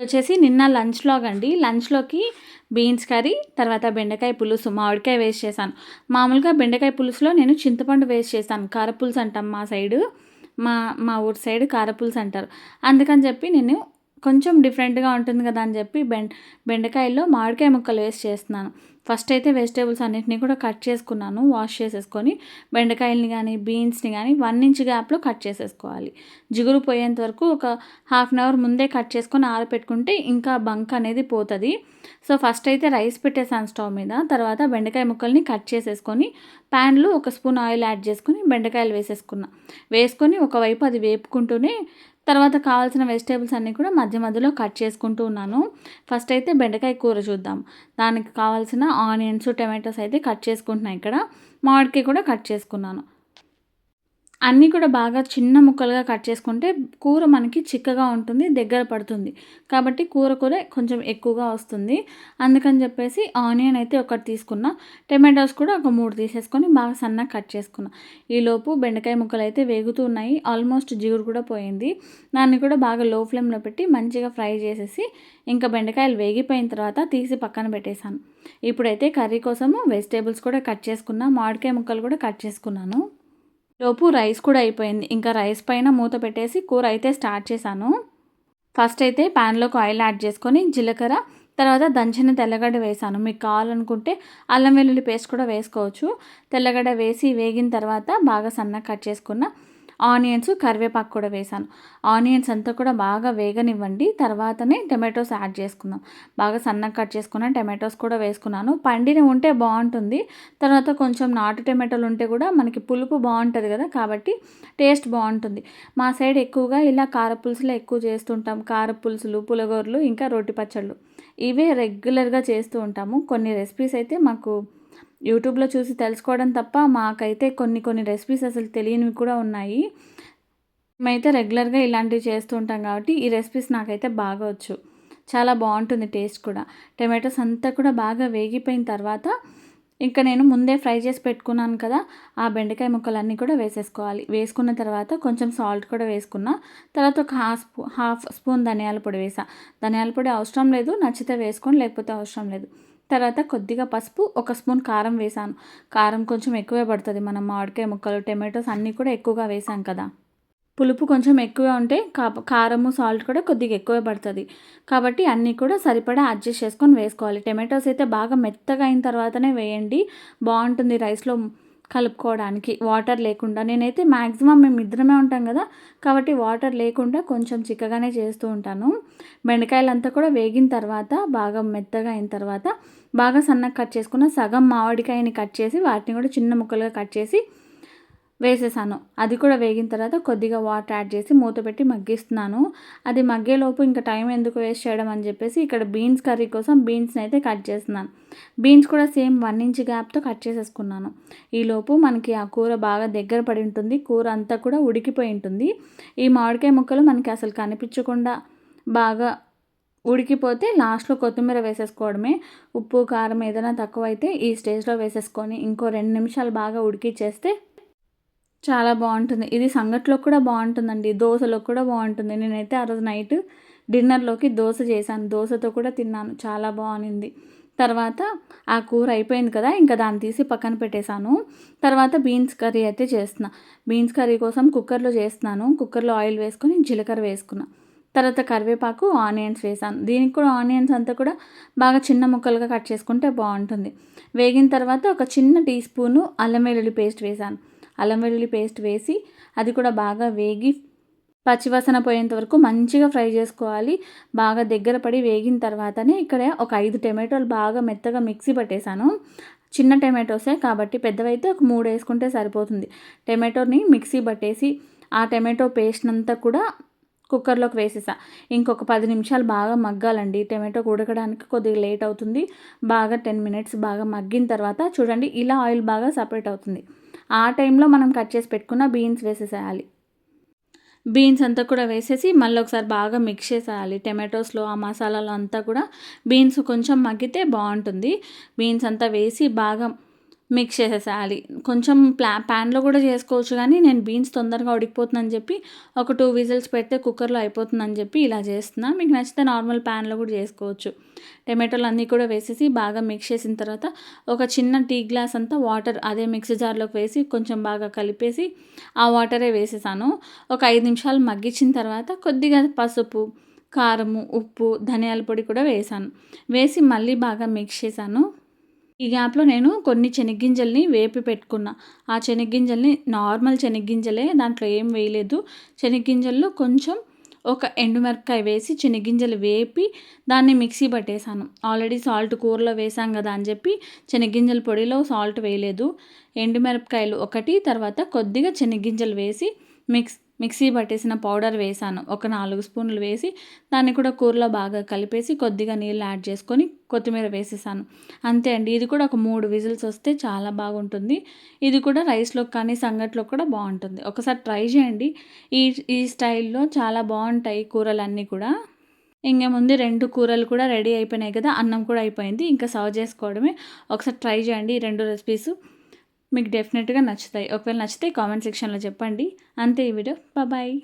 వచ్చేసి నిన్న లంచ్లోకి అండి. లంచ్లోకి బీన్స్ కర్రీ తర్వాత బెండకాయ పులుసు మామిడికాయ వేస్ట్ చేశాను. మామూలుగా బెండకాయ పులుసులో నేను చింతపండు వేస్ట్ చేశాను కారపులుసు అంటాం మా సైడు. మా మా ఊరి సైడ్ కారపులుసు అంటారు. అందుకని చెప్పి నేను కొంచెం డిఫరెంట్గా ఉంటుంది కదా అని చెప్పి బెండ బెండకాయల్లో మామిడికాయ ముక్కలు వేస్ట్ చేస్తున్నాను. ఫస్ట్ అయితే వెజిటేబుల్స్ అన్నిటిని కూడా కట్ చేసుకున్నాను వాష్ చేసేసుకొని బెండకాయలని కానీ బీన్స్ని కానీ వన్ ఇంచ్ గ్యాప్లో కట్ చేసేసుకోవాలి. జిగురు పోయేంత వరకు ఒక హాఫ్ అన్ అవర్ ముందే కట్ చేసుకొని ఆరపెట్టుకుంటే ఇంకా బంక్ అనేది పోతుంది. సో ఫస్ట్ అయితే రైస్ పెట్టేసాను స్టవ్ మీద తర్వాత బెండకాయ ముక్కల్ని కట్ చేసేసుకొని ప్యాన్లో ఒక స్పూన్ ఆయిల్ యాడ్ చేసుకొని బెండకాయలు వేసేసుకున్నా. వేసుకొని ఒకవైపు అది వేపుకుంటూనే తర్వాత కావాల్సిన వెజిటేబుల్స్ అన్నీ కూడా మధ్య మధ్యలో కట్ చేసుకుంటూ ఉన్నాను. ఫస్ట్ అయితే బెండకాయ కూర చూద్దాం. దానికి కావాల్సిన ఆనియన్స్ టమాటోస్ అయితే కట్ చేసుకుంటున్నాను ఇక్కడ. మామిడికాయ కూడా కట్ చేసుకున్నాను. అన్నీ కూడా బాగా చిన్న ముక్కలుగా కట్ చేసుకుంటే కూర మనకి చిక్కగా ఉంటుంది దగ్గర పడుతుంది. కాబట్టి కూర కూర కొంచెం ఎక్కువగా వస్తుంది. అందుకని చెప్పేసి ఆనియన్ అయితే ఒకటి తీసుకున్నా. టమాటోస్ కూడా ఒక మూడు తీసేసుకొని బాగా సన్నగా కట్ చేసుకున్నా. ఈలోపు బెండకాయ ముక్కలు అయితే వేగుతూ ఉన్నాయి. ఆల్మోస్ట్ జిగురు కూడా పోయింది. దాన్ని కూడా బాగా లో ఫ్లేమ్లో పెట్టి మంచిగా ఫ్రై చేసేసి ఇంకా బెండకాయలు వేగిపోయిన తర్వాత తీసి పక్కన పెట్టేశాను. ఇప్పుడైతే కర్రీ కోసము వెజిటేబుల్స్ కూడా కట్ చేసుకున్నా. మామిడికాయ ముక్కలు కూడా కట్ చేసుకున్నాను. లోపు రైస్ కూడా అయిపోయింది. ఇంకా రైస్ పైన మూత పెట్టేసి కూర అయితే స్టార్ట్ చేశాను. ఫస్ట్ అయితే ప్యాన్లోకి ఆయిల్ యాడ్ చేసుకొని జీలకర్ర తర్వాత దంచిన తెల్లగడ్డ వేసాను మీకు కావాలనుకుంటే అల్లం వెల్లుల్లి పేస్ట్ కూడా వేసుకోవచ్చు. తెల్లగడ్డ వేసి వేగిన తర్వాత బాగా సన్నగా కట్ చేసుకున్న ఆనియన్స్ కరివేపాకు కూడా వేసాను. ఆనియన్స్ అంతా కూడా బాగా వేగనివ్వండి. తర్వాతనే టమాటోస్ యాడ్ చేసుకుందాం. బాగా సన్నగా కట్ చేసుకున్న టమాటోస్ కూడా వేసుకున్నాను. పండిన ఉంటే బాగుంటుంది. తర్వాత కొంచెం నాటు టమాటోలు ఉంటే కూడా మనకి పులుపు బాగుంటుంది కదా కాబట్టి టేస్ట్ బాగుంటుంది. మా సైడ్ ఎక్కువగా ఇలా కారపులుసులు ఎక్కువ చేస్తుంటాం. కారపులుసులు పులగూరలు ఇంకా రొట్టి పచ్చళ్ళు. ఇవే రెగ్యులర్గా చేస్తూ ఉంటాము. కొన్ని రెసిపీస్ అయితే మాకు యూట్యూబ్లో చూసి తెలుసుకోవడం తప్ప మాకైతే కొన్ని కొన్ని రెసిపీస్ అసలు తెలియనివి కూడా ఉన్నాయి. మేమైతే రెగ్యులర్గా ఇలాంటివి చేస్తూ ఉంటాం కాబట్టి ఈ రెసిపీస్ నాకైతే బాగా వచ్చు. చాలా బాగుంటుంది టేస్ట్ కూడా. టమాటోస్ అంతా కూడా బాగా వేగిపోయిన తర్వాత ఇంకా నేను ముందే ఫ్రై చేసి పెట్టుకున్నాను కదా ఆ బెండకాయ ముక్కలన్నీ కూడా వేసేసుకోవాలి. వేసుకున్న తర్వాత కొంచెం సాల్ట్ కూడా వేసుకున్న. తర్వాత ఒక హాఫ్ స్పూ హాఫ్ స్పూన్ ధనియాల పొడి వేసా. ధనియాల పొడి అవసరం లేదు నచ్చితే వేసుకొని లేకపోతే అవసరం లేదు. తర్వాత కొద్దిగా పసుపు ఒక స్పూన్ కారం వేసాను కారం కొంచెం ఎక్కువే పడుతుంది. మనం మామిడికాయ ముక్కలు టమాటోస్ అన్నీ కూడా ఎక్కువగా వేసాం కదా. పులుపు కొంచెం ఎక్కువ ఉంటే కారము సాల్ట్ కూడా కొద్దిగా ఎక్కువే పడుతుంది. కాబట్టి అన్నీ కూడా సరిపడా అడ్జస్ట్ చేసుకొని వేసుకోవాలి. టమాటోస్ అయితే బాగా మెత్తగా అయిన తర్వాతనే వేయండి. బాగుంటుంది రైస్లో కలుపుకోవడానికి వాటర్ లేకుండా. నేనైతే మ్యాక్సిమం మేము ఇద్దరమే ఉంటాం కదా కాబట్టి వాటర్ లేకుండా కొంచెం చిక్కగానే చేస్తూ ఉంటాను. బెండకాయలంతా కూడా వేగిన తర్వాత బాగా మెత్తగా అయిన తర్వాత బాగా సన్నగా కట్ చేసుకున్న సగం మామిడికాయని కట్ చేసి వాటిని కూడా చిన్న ముక్కలుగా కట్ చేసి వేసేసాను. అది కూడా వేగిన తర్వాత కొద్దిగా వాటర్ యాడ్ చేసి మూత పెట్టి మగ్గిస్తున్నాను. అది మగ్గేలోపు ఇంకా టైం ఎందుకు వేస్ట్ చేయడం అని చెప్పేసి ఇక్కడ బీన్స్ కర్రీ కోసం బీన్స్ని అయితే కట్ చేస్తున్నాను. బీన్స్ కూడా సేమ్ వన్ ఇంచ్ గ్యాప్తో కట్ చేసేసుకున్నాను. ఈలోపు మనకి ఆ కూర బాగా దగ్గర పడి ఉంటుంది. కూర అంతా కూడా ఉడికిపోయి ఉంటుంది. ఈ మామిడికాయ ముక్కలు మనకి అసలు కనిపించకుండా బాగా ఉడికిపోతే లాస్ట్లో కొత్తిమీర వేసేసుకోవడమే. ఉప్పు కారం ఏదైనా తక్కువ అయితే ఈ స్టేజ్లో వేసేసుకొని ఇంకో రెండు నిమిషాలు బాగా ఉడికిచ్చేస్తే చాలా బాగుంటుంది. ఇది సంగట్లో కూడా బాగుంటుందండి. దోశలో కూడా బాగుంటుంది. నేనైతే ఆ రోజు నైట్ డిన్నర్లోకి దోశ చేశాను. దోశతో కూడా తిన్నాను. చాలా బాగుంది. తర్వాత ఆ కూర అయిపోయింది కదా ఇంకా దాన్ని తీసి పక్కన పెట్టేశాను. తర్వాత బీన్స్ కర్రీ అయితే చేస్తున్నా. బీన్స్ కర్రీ కోసం కుక్కర్లో చేస్తున్నాను. కుక్కర్లో ఆయిల్ వేసుకొని జీలకర్ర వేసుకున్నా. తర్వాత కరివేపాకు ఆనియన్స్ వేసాను దీనికి కూడా ఆనియన్స్ అంతా కూడా బాగా చిన్న ముక్కలుగా కట్ చేసుకుంటే బాగుంటుంది. వేగిన తర్వాత ఒక చిన్న టీ స్పూను అల్లం వెల్లుల్లి పేస్ట్ వేసాను అల్లం వెల్లుల్లి పేస్ట్ వేసి అది కూడా బాగా వేగి పచ్చివాసన పోయేంత వరకు మంచిగా ఫ్రై చేసుకోవాలి. బాగా దగ్గర పడి వేగిన తర్వాతనే ఇక్కడ ఒక ఐదు టమాటోలు బాగా మెత్తగా మిక్సీ పట్టేశాను. చిన్న టమాటోసే కాబట్టి పెద్దవైతే ఒక మూడు వేసుకుంటే సరిపోతుంది. టమాటోని మిక్సీ పట్టేసి ఆ టమాటో పేస్ట్ అంతా కూడా కుక్కర్లోకి వేసేసా. ఇంకొక పది నిమిషాలు బాగా మగ్గాలండి. టమాటో ఉడకడానికి కొద్దిగా లేట్ అవుతుంది. బాగా టెన్ మినిట్స్ బాగా మగ్గిన తర్వాత చూడండి ఇలా ఆయిల్ బాగా సపరేట్ అవుతుంది. ఆ టైంలో మనం కట్ చేసి పెట్టుకున్న బీన్స్ వేసేసేయాలి. బీన్స్ అంతా కూడా వేసేసి మళ్ళీ ఒకసారి బాగా మిక్స్ చేసేయాలి. టమాటోస్లో ఆ మసాలాలో అంతా కూడా బీన్స్ కొంచెం మగ్గితే బాగుంటుంది. బీన్స్ అంతా వేసి బాగా మిక్స్ చేసేసేయాలి. కొంచెం ప్లా ప్యాన్లో కూడా చేసుకోవచ్చు కానీ నేను బీన్స్ తొందరగా ఉడికిపోతుందని చెప్పి ఒక టూ విజిల్స్ పెడితే కుక్కర్లో అయిపోతుందని చెప్పి ఇలా చేస్తున్నా. మీకు నచ్చితే నార్మల్ ప్యాన్లో కూడా చేసుకోవచ్చు. టమాటోలు అన్నీ కూడా వేసేసి బాగా మిక్స్ చేసిన తర్వాత ఒక చిన్న టీ గ్లాస్ అంతా వాటర్ అదే మిక్సీ జార్లోకి వేసి కొంచెం బాగా కలిపేసి ఆ వాటరే వేసేసాను. ఒక ఐదు నిమిషాలు మగ్గించిన తర్వాత కొద్దిగా పసుపు కారము ఉప్పు ధనియాల పొడి కూడా వేసాను. వేసి మళ్ళీ బాగా మిక్స్ చేశాను. ఈ గ్యాప్లో నేను కొన్ని శనగ్గింజల్ని వేపి పెట్టుకున్నా. ఆ శనగ్గింజల్ని నార్మల్ శనగ్గింజలే దాంట్లో ఏం వేయలేదు. శనగ్గింజల్లో కొంచెం ఒక ఎండుమిరపకాయ వేసి శనగ్గింజలు వేపి దాన్ని మిక్సీ పట్టేశాను. ఆల్రెడీ సాల్ట్ కూరలో వేసాం కదా అని చెప్పి శనగ్గింజల పొడిలో సాల్ట్ వేయలేదు. ఎండుమిరపకాయలు ఒకటి తర్వాత కొద్దిగా చెనిగ్గింజలు వేసి మిక్స్ మిక్సీ పట్టేసిన పౌడర్ వేసాను. ఒక నాలుగు స్పూన్లు వేసి దాన్ని కూడా కూరలో బాగా కలిపేసి కొద్దిగా నీళ్ళు యాడ్ చేసుకొని కొత్తిమీర వేసేసాను. అంతే అండి ఇది కూడా ఒక మూడు విజిల్స్ వస్తే చాలా బాగుంటుంది. ఇది కూడా రైస్లో కానీ సంగట్లో కూడా బాగుంటుంది. ఒకసారి ట్రై చేయండి. ఈ ఈ స్టైల్లో చాలా బాగుంటాయి కూరలన్నీ కూడా. ఇంకేముంది రెండు కూరలు కూడా రెడీ అయిపోయినాయి కదా అన్నం కూడా అయిపోయింది. ఇంకా సర్వ్ చేసుకోవడమే. ఒకసారి ట్రై చేయండి ఈ రెండు రెసిపీస్. మీకు డెఫినెట్గా నచ్చుతాయి. ఒకవేళ నచ్చితే కామెంట్ సెక్షన్లో చెప్పండి. అంతే ఈ వీడియో. బాయ్